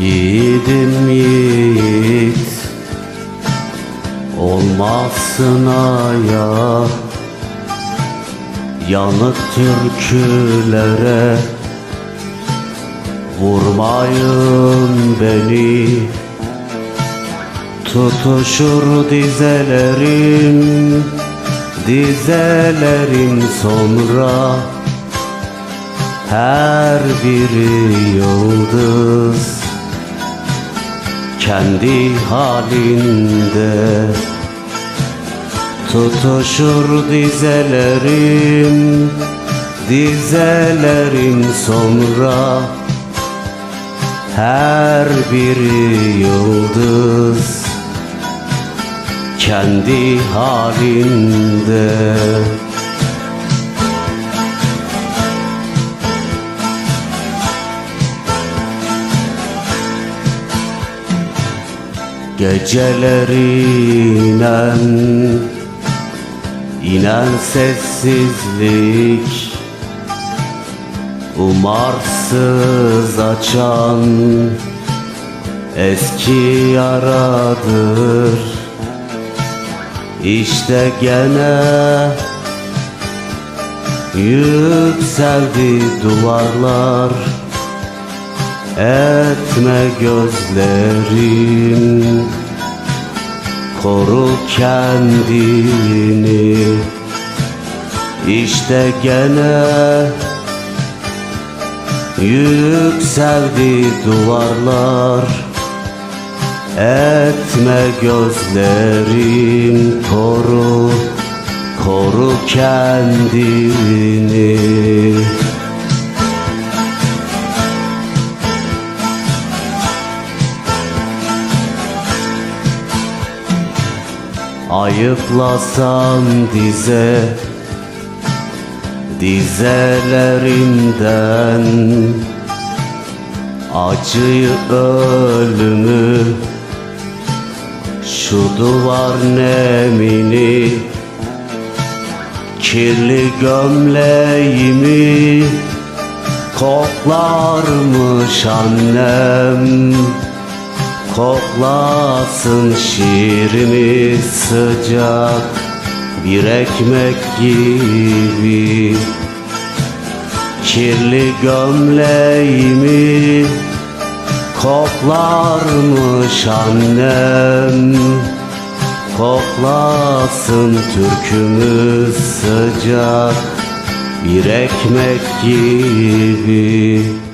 Yiğidim yiğit Olmazsın aya. Yanık türkülere Vurmayın beni. Tutuşur dizelerim Dizelerim sonra Her biri yıldız Kendi halinde. Tutuşur dizelerim Dizelerim sonra. Her biri yıldız Kendi halinde Geceleri inen sessizlik Umarsız açan eski yaradır. İşte gene yükseldi duvarlar Etme gözlerin Koru kendini. İşte gene Yükseldi duvarlar. Etme gözlerin Koru Koru kendini Ayıplasan dize Dizelerimden Acıyı ölümü Şu duvar nemini Kirli gömleğimi Koklarmış annem Koklasın şiirimi sıcak bir ekmek gibi. Kirli gömleğimi koklarmış annem. Koklasın türkümü sıcak bir ekmek gibi